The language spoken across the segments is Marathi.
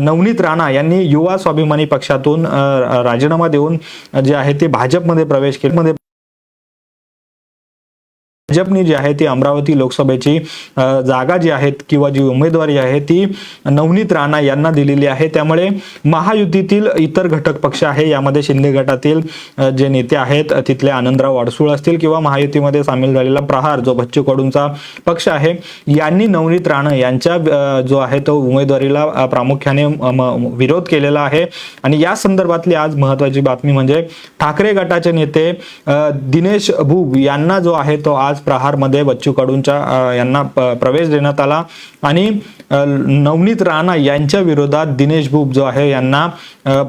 नवनीत राणा यांनी युवा स्वाभिमानी पक्षातून राजीनामा देऊन जे आहे ते भाजपमध्ये प्रवेश केले. मध्ये भाजपनी जी आहे ती अमरावती लोकसभेची जागा जी आहेत किंवा जी उमेदवारी आहे ती नवनीत राणा यांना दिलेली आहे. त्यामुळे महायुतीतील इतर घटक पक्ष आहे यामध्ये शिंदे गटातील जे नेते आहेत तिथले आनंदराव वाडसूळ असतील किंवा महायुतीमध्ये सामील झालेला प्रहार जो बच्चू कडूंचा पक्ष आहे यांनी नवनीत राणा यांच्या जो आहे तो उमेदवारीला प्रामुख्याने विरोध केलेला आहे. आणि या संदर्भातली आज महत्वाची बातमी म्हणजे ठाकरे गटाचे नेते दिनेश भूब यांना जो आहे तो आज प्रहारमध्ये बच्चू कडूंच्या यांना प्रवेश देण्यात आला. आणि नवनीत राणा यांच्या विरोधात दिनेश भूग जो आहे यांना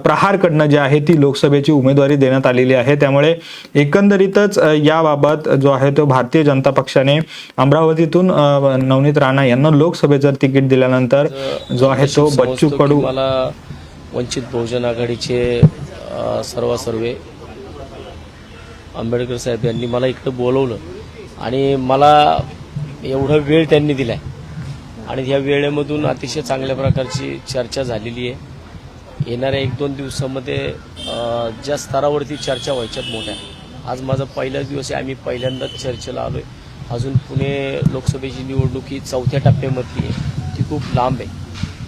प्रहारकडनं जे आहे ती लोकसभेची उमेदवारी देण्यात आलेली आहे. त्यामुळे एकंदरीतच याबाबत जो आहे तो भारतीय जनता पक्षाने अमरावतीतून नवनीत राणा यांना लोकसभेचं तिकीट दिल्यानंतर जो आहे तो बच्चू कडू मला वंचित बहुजन आघाडीचे सर्व सर्वे आंबेडकर साहेब यांनी मला इकडं बोलवलं. आणि मला एवढा वेळ त्यांनी दिलाय. आणि या वेळेमधून अतिशय चांगल्या प्रकारची चर्चा झालेली आहे. येणाऱ्या एक दोन दिवसामध्ये ज्या स्तरावरती चर्चा व्हायच्यात मोठ्या. आज माझा पहिलाच दिवस आहे आम्ही पहिल्यांदाच चर्चेला आलोय. अजून पुणे लोकसभेची निवडणूक ही चौथ्या टप्प्यामधली आहे. ती खूप लांब आहे.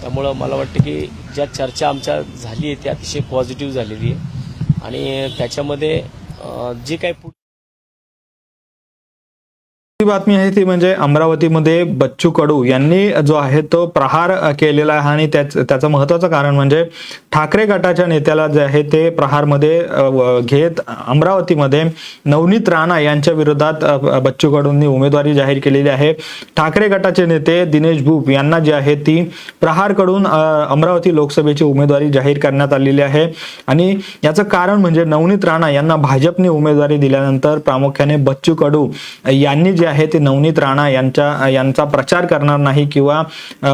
त्यामुळं मला वाटतं की ज्या चर्चा आमच्या झाली आहे ती अतिशय पॉझिटिव्ह झालेली आहे. आणि त्याच्यामध्ये जे काही बातमी आहे ती म्हणजे अमरावतीमध्ये बच्चू कडू यांनी जो आहे तो प्रहार केलेला आहे आणि त्याच त्याचं महत्वाचं कारण म्हणजे ठाकरे गटाच्या नेत्याला जे आहे ते प्रहारमध्ये घेत अमरावतीमध्ये नवनीत राणा यांच्या विरोधात बच्चू कडूंनी उमेदवारी जाहीर केलेली आहे. ठाकरे गटाचे नेते दिनेश भूप यांना जी आहे ती प्रहारकडून कडून अमरावती लोकसभेची उमेदवारी जाहीर करण्यात आलेली आहे. आणि याचं कारण म्हणजे नवनीत राणा यांना भाजपने उमेदवारी दिल्यानंतर प्रामुख्याने बच्चू कडू यांनी जे आहे ते नवनीत राणा यांच्या यांचा प्रचार करणार नाही किंवा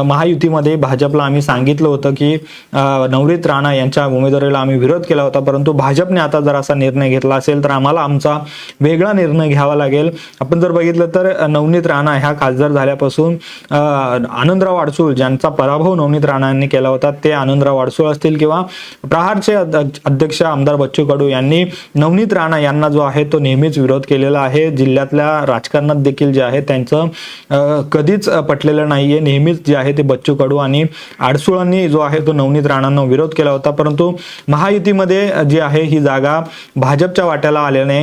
महायुतीमध्ये भाजपला आम्ही सांगितलं होतं की नवनीत राणा यांच्या उमेदवारीला आम्ही विरोध केला होता परंतु भाजपने आता जर असा निर्णय घेतला असेल तर आम्हाला आमचा वेगळा निर्णय घ्यावा लागेल. आपण जर बघितलं तर नवनीत राणा ह्या खासदार झाल्यापासून आनंदराव अडसूळ ज्यांचा पराभव नवनीत राणा यांनी केला होता ते आनंदराव अडसूळ असतील किंवा प्रहारचे अध्यक्ष आमदार बच्चू कडू यांनी नवनीत राणा यांना जो आहे तो नेहमीच विरोध केलेला आहे. जिल्ह्यातल्या राजकारणात देखील जे आहे त्यांचं कधीच पटलेलं नाहीये. नेहमीच जे आहे ते बच्चू कडू आणि आडसुळांनी जो आहे तो नवनीत राणांना विरोध केला होता. परंतु महायुतीमध्ये जी आहे ही जागा भाजपच्या वाट्याला आल्याने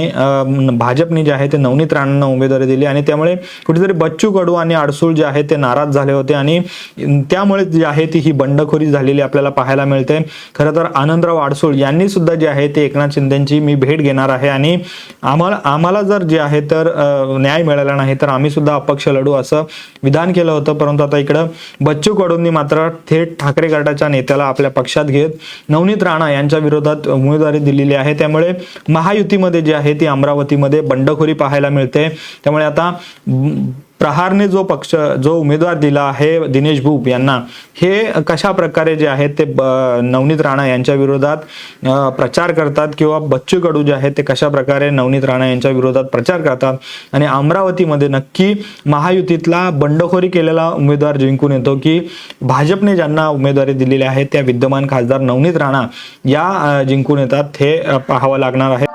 भाजपने जे आहे ते नवनीत राणांना उमेदवारी दिली आणि त्यामुळे कुठेतरी बच्चू कडू आणि आडसूळ जे आहे ते नाराज झाले होते आणि त्यामुळे जी आहे ती ही बंडखोरी झालेली आपल्याला पाहायला मिळते. खरं तर आनंदराव आडसूळ यांनी सुद्धा जे आहे ते एकनाथ शिंदेची मी भेट घेणार आहे आणि आम्हाला आम्हाला जर जे आहे तर न्याय मिळाला नाही तर आम्ही सुद्धा अपक्ष लढू असं विधान केलं होतं. परंतु आता इकडं बच्चू कडूंनी मात्र थेट ठाकरे गटाच्या नेत्याला आपल्या पक्षात घेत नवनीत राणा यांच्या विरोधात उमेदवारी दिलेली आहे. त्यामुळे महायुतीमध्ये जी आहे ती अमरावतीमध्ये बंडखोरी पाहायला मिळते. त्यामुळे आता प्रहारने जो पक्ष जो उमेदवार दिला आहे दिनेश भूप यांना हे कशा प्रकारे जे आहेत ते ब- नवनीत राणा यांच्या विरोधात प्रचार करतात किंवा बच्चू कडू जे आहेत ते कशा प्रकारे नवनीत राणा यांच्या विरोधात प्रचार करतात? आणि अमरावतीमध्ये नक्की महायुतीतला बंडखोरी केलेला उमेदवार जिंकून येतो की भाजपने ज्यांना उमेदवारी दिलेली आहे त्या विद्यमान खासदार नवनीत राणा या जिंकून येतात हे पाहावं लागणार आहे.